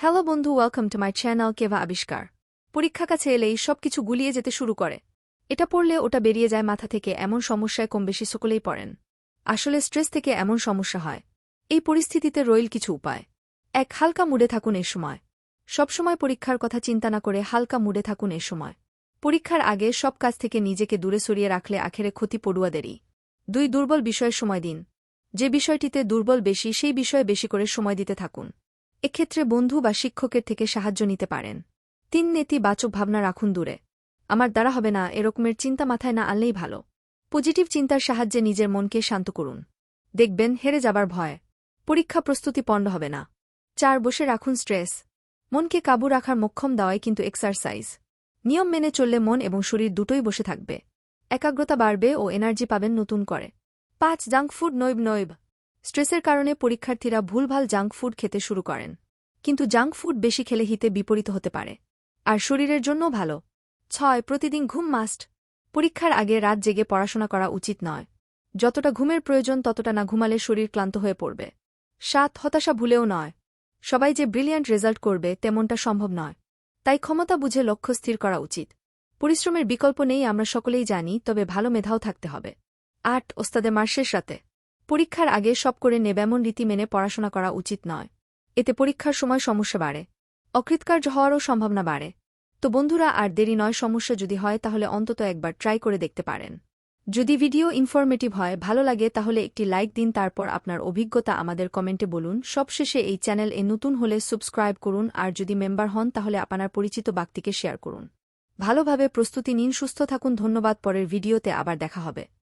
Hello বন্ধু welcome to my channel কেভা আবিষ্কার পরীক্ষা কাছে এলেই সবকিছু গুলিয়ে যেতে শুরু করে। এটা পড়লে ওটা বেরিয়ে যায় মাথা থেকে, এমন সমস্যায় কম বেশি সকলেই পড়েন। আসলে স্ট্রেস থেকে এমন সমস্যা হয়। এই পরিস্থিতিতে রইল কিছু উপায়। এক, হালকা মুডে থাকুন এ সময়। সবসময় পরীক্ষার কথা চিন্তা না করে হালকা মুডে থাকুন এ সময়। পরীক্ষার আগে সব কাজ থেকে নিজেকে দূরে সরিয়ে রাখলে আখেরে ক্ষতি পড়ুয়াদেরই দুই, দুর্বল বিষয়ের সময় দিন। যে বিষয়টিতে দুর্বল বেশি, সেই বিষয়ে বেশি করে সময় দিতে থাকুন। এক্ষেত্রে বন্ধু বা শিক্ষকের থেকে সাহায্য নিতে পারেন। তিন নেতিবাচক ভাবনা রাখুন দূরে। আমার দ্বারা হবে না এরকমের চিন্তা মাথায় না আনলেই ভালো। পজিটিভ চিন্তার সাহায্যে নিজের মনকে শান্ত করুন। দেখবেন হেরে যাবার ভয়। পরীক্ষা প্রস্তুতি পণ্ড হবে না। চার, বসে রাখুন স্ট্রেস। মনকে কাবু রাখার মক্ষম দেওয়াই কিন্তু এক্সারসাইজ। নিয়ম মেনে চললে মন এবং শরীর দুটোই বসে থাকবে। একাগ্রতা বাড়বে ও এনার্জি পাবেন নতুন করে। পাঁচ, জাঙ্ক ফুড নৈব নৈব। স্ট্রেসের কারণে পরীক্ষার্থীরা ভুলভাল জাঙ্ক ফুড খেতে শুরু করেন। কিন্তু জাঙ্ক ফুড বেশি খেলে হিতে বিপরীত হতে পারে। আর শরীরের জন্যও ভালো। ছয়, প্রতিদিন ঘুম মাস্ট। পরীক্ষার আগে রাত জেগে পড়াশোনা করা উচিত নয়। যতটা ঘুমের প্রয়োজন, ততটা না ঘুমালে শরীর ক্লান্ত হয়ে পড়বে। সাত, হতাশা ভুলেও নয়। সবাই যে ব্রিলিয়ান্ট রেজাল্ট করবে, তেমনটা সম্ভব নয়। তাই ক্ষমতা বুঝে লক্ষ্য স্থির করা উচিত। পরিশ্রমের বিকল্প নেই, আমরা সকলেই জানি, তবে ভালো মেধাও থাকতে হবে। আট ওস্তাদে মার্শেষ রাতে। পরীক্ষার আগে সব করে নেবেমন রীতি মেনে পড়াশোনা করা উচিত নয়। এতে পরীক্ষার সময় সমস্যা বাড়ে। অকৃতকার্য হওয়ারও সম্ভাবনা বাড়ে। তো বন্ধুরা, আর দেরি নয়, সমস্যা যদি হয়, তাহলে অন্তত একবার ট্রাই করে দেখতে পারেন। যদি ভিডিও ইনফরমেটিভ হয়, ভালো লাগে, তাহলে একটি লাইক দিন, তারপর আপনার অভিজ্ঞতা আমাদের কমেন্টে বলুন। সবশেষে এই চ্যানেল এ নতুন হলে সাবস্ক্রাইব করুন, আর যদি মেম্বার হন, তাহলে আপনার পরিচিত ব্যক্তিকে শেয়ার করুন। ভালোভাবে প্রস্তুতি নিন, সুস্থ থাকুন, ধন্যবাদ, পরের ভিডিওতে আবার দেখা হবে।